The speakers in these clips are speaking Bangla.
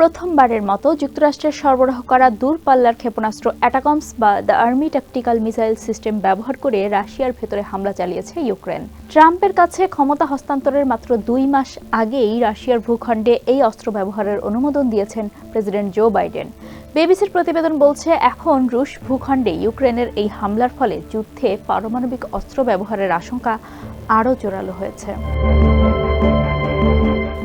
প্রথমবারের মতো যুক্তরাষ্ট্রের সরবরাহ করা দূরপাল্লার ক্ষেপণাস্ত্র অ্যাটাকমস বা the army tactical missile system ব্যবহার করে রাশিয়ার ভেতরে হামলা চালিয়েছে ইউক্রেন। ট্রাম্পের কাছে ক্ষমতা হস্তান্তরের মাত্র দুই মাস আগেই রাশিয়ার ভূখণ্ডে এই অস্ত্র ব্যবহারের অনুমোদন দিয়েছেন প্রেসিডেন্ট জো বাইডেন। বিবিসির প্রতিবেদন বলছে, এখন রুশ ভূখণ্ডে ইউক্রেনের এই হামলার ফলে যুদ্ধে পারমাণবিক অস্ত্র ব্যবহারের আশঙ্কা আরও জোরালো হয়েছে।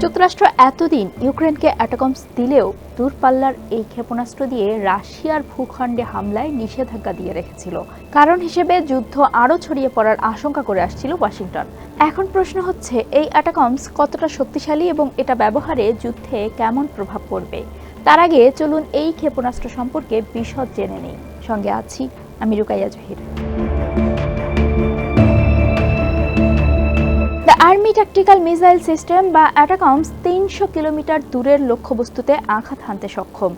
যুক্তরাষ্ট্র এতদিন ইউক্রেনকে অ্যাটাকমস দিলেও দূরপাল্লার এই ক্ষেপণাস্ত্র দিয়ে রাশিয়ার ভূখণ্ডে হামলায় নিষেধাজ্ঞা দিয়ে রেখেছিল। কারণ হিসেবে যুদ্ধ আরও ছড়িয়ে পড়ার আশঙ্কা করে আসছিল ওয়াশিংটন। এখন প্রশ্ন হচ্ছে, এই অ্যাটাকমস কতটা শক্তিশালী এবং এটা ব্যবহারে যুদ্ধে কেমন প্রভাব পড়বে? তার আগে চলুন এই ক্ষেপণাস্ত্র সম্পর্কে বিশদ জেনে নেই। সঙ্গে আছি আমি Rukaiya Zahir. Army tactical missile system বা অ্যাটাকমস তিনশো কিলোমিটার দূরের লক্ষ্যবস্তুতে আঘাত হানতে সক্ষম।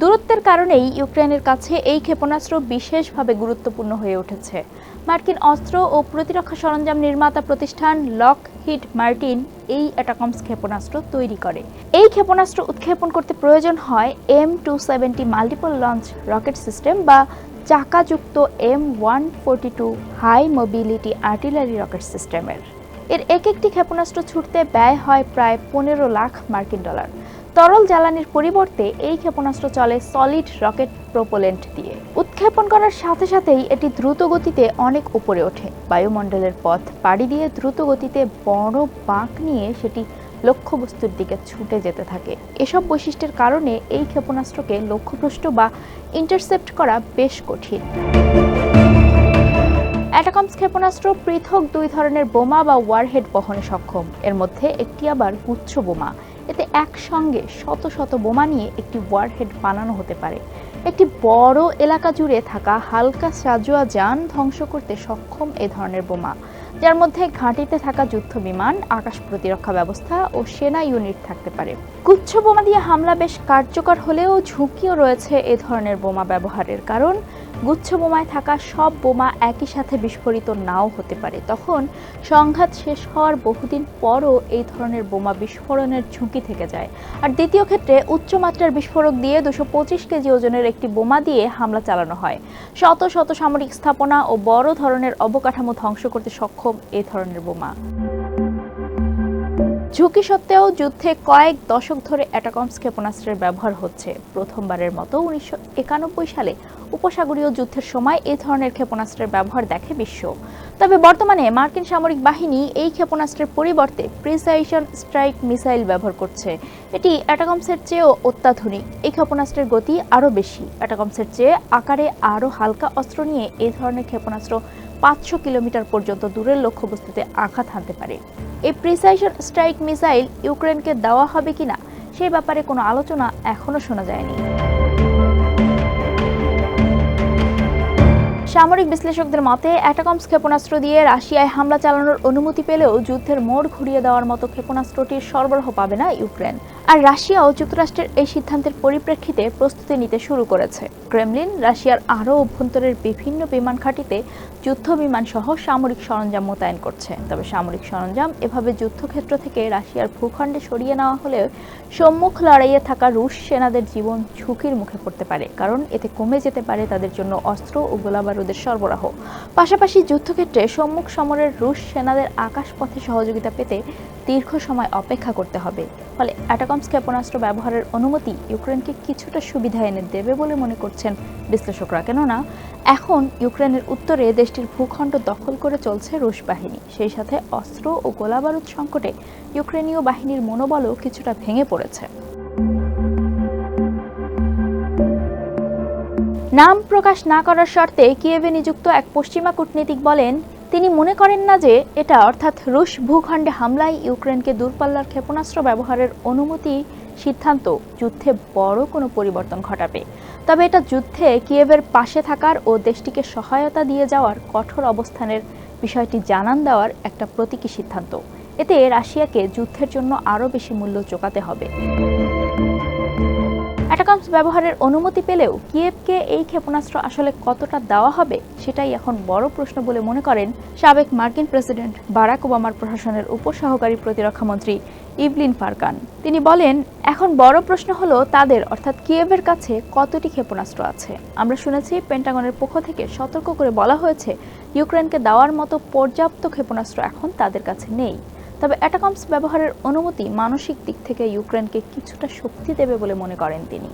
দূরত্বের কারণেই ইউক্রেনের কাছে এই ক্ষেপণাস্ত্র বিশেষভাবে গুরুত্বপূর্ণ হয়ে উঠেছে। মার্কিন অস্ত্র ও প্রতিরক্ষা সরঞ্জাম নির্মাতা প্রতিষ্ঠান লক হিট মার্টিন এই অ্যাটাকমস ক্ষেপণাস্ত্র তৈরি করে। এই ক্ষেপণাস্ত্র উৎক্ষেপণ করতে প্রয়োজন হয় M two seventy multiple launch rocket system বা চাকাযুক্ত M one forty two high mobility artillery rocket সিস্টেমের। এর এক একটি ক্ষেপণাস্ত্র ছুটতে ব্যয় হয় প্রায় পনেরো লাখ মার্কিন ডলার। তরল জ্বালানির পরিবর্তে এই ক্ষেপণাস্ত্র চলে সলিড রকেট প্রোপোলেন্ট দিয়ে। উৎক্ষেপণ করার সাথে সাথেই এটি দ্রুত গতিতে অনেক উপরে ওঠে। বায়ুমণ্ডলের পথ পাড়ি দিয়ে দ্রুত গতিতে বড় বাঁক নিয়ে সেটি লক্ষ্যবস্তুর দিকে ছুটে যেতে থাকে। এসব বৈশিষ্ট্যের কারণে এই ক্ষেপণাস্ত্রকে লক্ষ্যভ্রষ্ট বা ইন্টারসেপ্ট করা বেশ কঠিন। অ্যাটাকমস ক্ষেপণাস্ত্র পৃথক দুই ধরনের বোমা বা ওয়ারহেড বহনে সক্ষম। এর মধ্যে একটি আবার গুচ্ছ বোমা। এতে একসঙ্গে শত শত বোমা নিয়ে একটি ওয়ারহেড বানানো হতে পারে। একটি বড় এলাকা জুড়ে থাকা হালকা সাজোয়া যান ধ্বংস করতে সক্ষম এ ধরনের বোমা, যার মধ্যে ঘাঁটিতে থাকা যুদ্ধ বিমান, আকাশ প্রতিরক্ষা ব্যবস্থা ও সেনা ইউনিট থাকতে পারে। গুচ্ছ বোমা দিয়ে হামলা বেশ কার্যকর হলেও ঝুঁকিও রয়েছে এ ধরনের বোমা ব্যবহারের কারণ। গুচ্ছ বোমায় থাকা সব বোমা একই সাথে বিস্ফোরিত নাও হতে পারে। তখন সংঘাত শেষ হওয়ার বহুদিন পরও এই ধরনের বোমা বিস্ফোরণের ঝুঁকি থেকে যায়। আর দ্বিতীয় ক্ষেত্রে উচ্চমাত্রার বিস্ফোরক দিয়ে দুশো পঁচিশ কেজি ওজনের একটি বোমা দিয়ে হামলা চালানো হয়। শত শত সামরিক স্থাপনা ও বড় ধরনের অবকাঠামো ধ্বংস করতে সক্ষম এই ধরনের বোমা। ঝুঁকি সত্ত্বেও যুদ্ধে কয়েক দশক ধরে অ্যাটাকমস ক্ষেপণাস্ত্রের ব্যবহার হচ্ছে। প্রথমবারের মতো উনিশশো একানব্বই সালে উপসাগরীয় যুদ্ধের সময় এই ধরনের ক্ষেপণাস্ত্রের ব্যবহার দেখে বিশ্ব। তবে বর্তমানে মার্কিন সামরিক বাহিনী এই ক্ষেপণাস্ত্রের পরিবর্তে প্রিসাইশন স্ট্রাইক মিসাইল ব্যবহার করছে। এটি অ্যাটাকমসের চেয়েও অত্যাধুনিক। এই ক্ষেপণাস্ত্রের গতি আরও বেশি। অ্যাটাকমসের চেয়ে আকারে আরও হালকা অস্ত্র নিয়ে এই ধরনের ক্ষেপণাস্ত্র পাঁচশো কিলোমিটার পর্যন্ত দূরের লক্ষ্যবস্তুতে আঘাত হানতে পারে। এই প্রিসাইশন স্ট্রাইক মিসাইল ইউক্রেনকে দেওয়া হবে কিনা সেই ব্যাপারে কোনো আলোচনা এখনও শোনা যায়নি। সামরিক বিশ্লেষকদের মতে অ্যাটাকমস ক্ষেপণাস্ত্র দিয়ে রাশিয়ায় হামলা চালানোর অনুমতি পেলেও যুদ্ধের মোড় ঘুরিয়ে দেওয়ার মতো ক্ষেপণাস্ত্রটির সরবরাহ পাবে না ইউক্রেন। আর রাশিয়াও যুক্তরাষ্ট্রের এই সিদ্ধান্তের পরিপ্রেক্ষিতে প্রস্তুতি নিতে শুরু করেছে। ক্রেমলিন রাশিয়ার আরও অভ্যন্তরের বিভিন্ন বিমান ঘাঁটিতে যুদ্ধ বিমান সহ সামরিক সরঞ্জাম মোতায়েন করছে। তবে সামরিক সরঞ্জাম এভাবে যুদ্ধক্ষেত্র থেকে রাশিয়ার ভূখণ্ডে সরিয়ে নেওয়া হলেও সম্মুখ লড়াইয়ে থাকা রুশ সেনাদের জীবন ঝুঁকির মুখে পড়তে পারে, কারণ এতে কমে যেতে পারে তাদের জন্য অস্ত্র ও গোলাবারুদের সরবরাহ। পাশাপাশি যুদ্ধক্ষেত্রে সম্মুখ সমরের রুশ সেনাদের আকাশপথে সহযোগিতা পেতে দীর্ঘ সময় অপেক্ষা করতে হবে। ফলে অ্যাটাকমস ক্ষেপণাস্ত্র ব্যবহারের অনুমতি ইউক্রেনকে কিছুটা সুবিধা এনে দেবে বলে মনে করছেন বিশ্লেষকরা। কেননা, এখন ইউক্রেনের উত্তরে দেশটির ভূখণ্ড দখল করে চলছে রুশ বাহিনী। সেই সাথে অস্ত্র ও গোলাবারুদ সংকটে ইউক্রেনীয় বাহিনীর মনোবলও কিছুটা ভেঙে পড়েছে। নাম প্রকাশ না করার শর্তে কিয়েভে নিযুক্ত এক পশ্চিমা কূটনীতিক বলেন তিনি মনে করেন না যে এটা অর্থাৎ রুশ ভূখণ্ডে হামলায় ইউক্রেনকে দূরপাল্লার ক্ষেপণাস্ত্র ব্যবহারের অনুমতি সিদ্ধান্ত যুদ্ধে বড় কোনো পরিবর্তন ঘটাবে। তবে এটা যুদ্ধে কিয়েভের পাশে থাকার ও দেশটিকে সহায়তা দিয়ে যাওয়ার কঠোর অবস্থানের বিষয়টি জানান দেওয়ার একটা প্রতীকী সিদ্ধান্ত। এতে রাশিয়াকে যুদ্ধের জন্য আরও বেশি মূল্য চোকাতে হবে। অ্যাটাকামস ব্যবহারের অনুমতি পেলেও কিয়েভকে এই ক্ষেপণাস্ত্র আসলে কতটা দেওয়া হবে সেটাই এখন বড় প্রশ্ন বলে মনে করেন সাবেক মার্কিন প্রেসিডেন্ট বারাক ওবামার প্রশাসনের উপসহকারী প্রতিরক্ষামন্ত্রী ইভলিন ফারকান। তিনি বলেন, এখন বড় প্রশ্ন হলো তাদের, অর্থাৎ কিয়েভের কাছে কতটি ক্ষেপণাস্ত্র আছে। আমরা শুনেছি পেন্টাগনের পক্ষ থেকে সতর্ক করে বলা হয়েছে, ইউক্রেনকে দেওয়ার মতো পর্যাপ্ত ক্ষেপণাস্ত্র এখন তাদের কাছে নেই। তবে অ্যাটাকমস ব্যবহারের অনুমতি মানসিক দিক থেকে ইউক্রেনকে কিছুটা শক্তি দেবে বলে মনে করেন তিনি।